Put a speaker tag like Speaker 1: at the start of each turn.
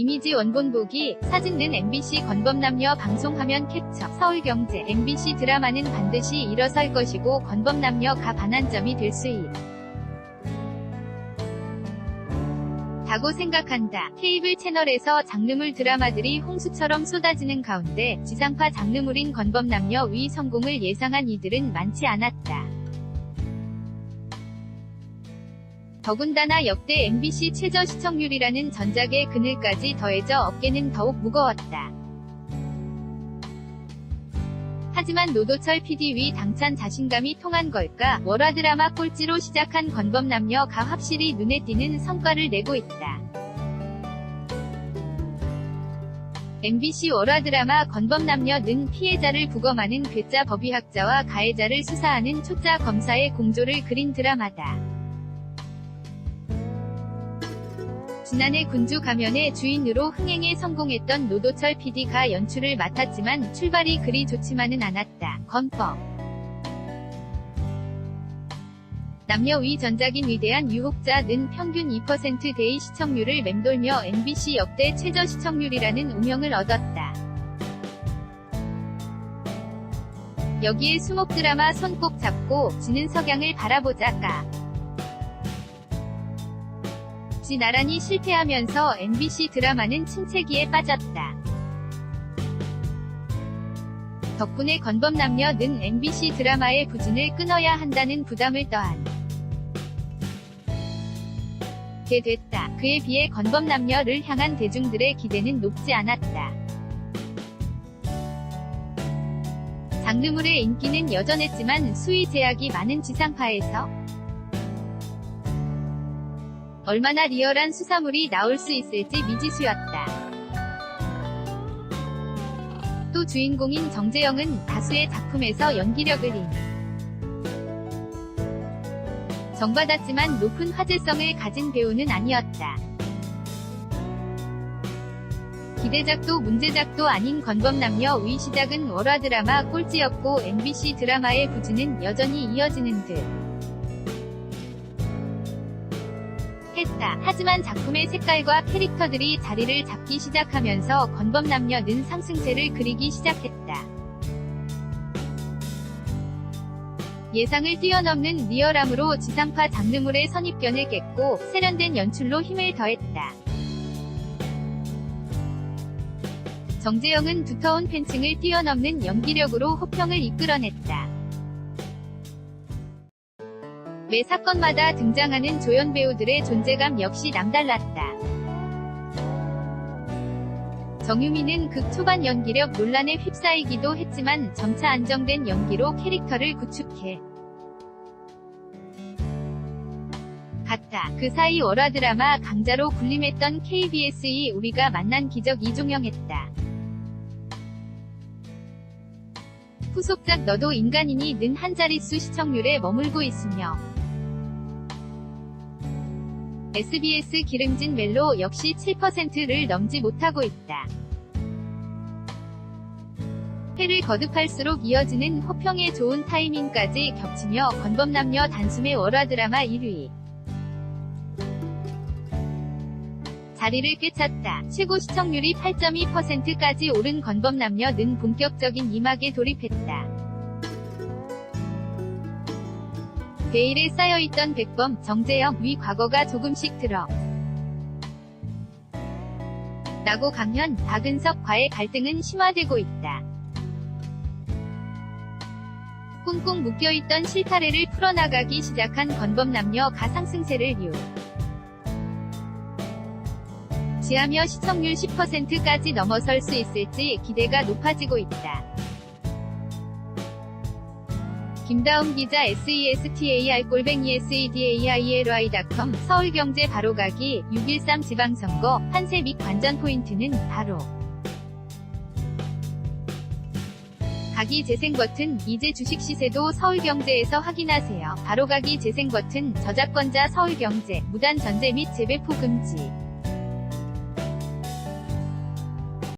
Speaker 1: 이미지 원본 보기, 사진 는 MBC 건범남녀 방송화면 캡처, 서울경제, MBC 드라마는 반드시 일어설 것이고 건범남녀가 반환점이 될 수 있. 다고 생각한다. 케이블 채널에서 장르물 드라마들이 홍수처럼 쏟아지는 가운데 지상파 장르물인 건범남녀 위 성공을 예상한 이들은 많지 않았다. 더군다나 역대 MBC 최저 시청률이라는 전작의 그늘까지 더해져 어깨는 더욱 무거웠다. 하지만 노도철 PD 위 당찬 자신감이 통한 걸까 월화 드라마 꼴찌로 시작한 건범남녀가 확실히 눈에 띄는 성과를 내고 있다. MBC 월화 드라마 건범남녀는 피해자를 부검하는 괴짜 법의학자와 가해자를 수사하는 초짜 검사의 공조를 그린 드라마다. 지난해 군주 가면의 주인으로 흥행에 성공했던 노도철 PD가 연출을 맡았지만 출발이 그리 좋지만은 않았다. 건법 남녀 위 전작인 위대한 유혹자는 평균 2%대의 시청률을 맴돌며 MBC 역대 최저 시청률이라는 우명을 얻었다. 여기에 수목 드라마 손 꼭 잡고 지는 석양을 바라보자가 지 나란히 실패하면서 MBC 드라마는 침체기에 빠졌다. 덕분에 건범남녀는 MBC 드라마의 부진을 끊어야 한다는 부담을 떠안 게 됐다. 그에 비해 건범남녀를 향한 대중들의 기대는 높지 않았다. 장르물의 인기는 여전했지만 수위 제약이 많은 지상파에서 얼마나 리얼한 수사물이 나올 수 있을지 미지수였다. 또 주인공인 정재영은 다수의 작품에서 연기력을 인. 정받았지만 높은 화제성을 가진 배우는 아니었다. 기대작도 문제작도 아닌 건범남녀 위 시작은 월화 드라마 꼴찌였고 MBC 드라마의 부진은 여전히 이어지는 듯. 했다. 하지만 작품의 색깔과 캐릭터들이 자리를 잡기 시작하면서 건범남녀는 상승세를 그리기 시작했다. 예상을 뛰어넘는 리얼함으로 지상파 장르물의 선입견을 깼고 세련된 연출로 힘을 더했다. 정재영은 두터운 팬층을 뛰어넘는 연기력으로 호평을 이끌어냈다. 매 사건마다 등장하는 조연 배우들의 존재감 역시 남달랐다. 정유미는 극 초반 연기력 논란에 휩싸이기도 했지만 점차 안정된 연기로 캐릭터를 구축해 갔다. 그 사이 월화 드라마 강자로 군림했던 KBS이 우리가 만난 기적 이종영했다. 후속작 너도 인간이니 는 한 자릿수 시청률에 머물고 있으며 SBS 기름진 멜로 역시 7%를 넘지 못하고 있다. 해를 거듭할수록 이어지는 호평에 좋은 타이밍까지 겹치며 건범남녀 단숨에 월화 드라마 1위. 자리를 꿰찼다. 최고 시청률이 8.2%까지 오른 건범남녀는 본격적인 이막에 돌입했다. 베일에 쌓여있던 백범, 정재영 위 과거가 조금씩 들어 나고 강현, 박은석과의 갈등은 심화되고 있다. 꽁꽁 묶여있던 실타래를 풀어나가기 시작한 건범남녀 가상승세를 이유 지하며 시청률 10%까지 넘어설 수 있을지 기대가 높아지고 있다. 김다움 기자 SESTAR-SEDAIRY.com 서울경제 바로가기 6.13 지방선거 판세 및 관전 포인트는 바로 가기 재생 버튼 이제 주식 시세도 서울경제에서 확인하세요. 바로가기 재생 버튼 저작권자 서울경제 무단 전제 및 재배포 금지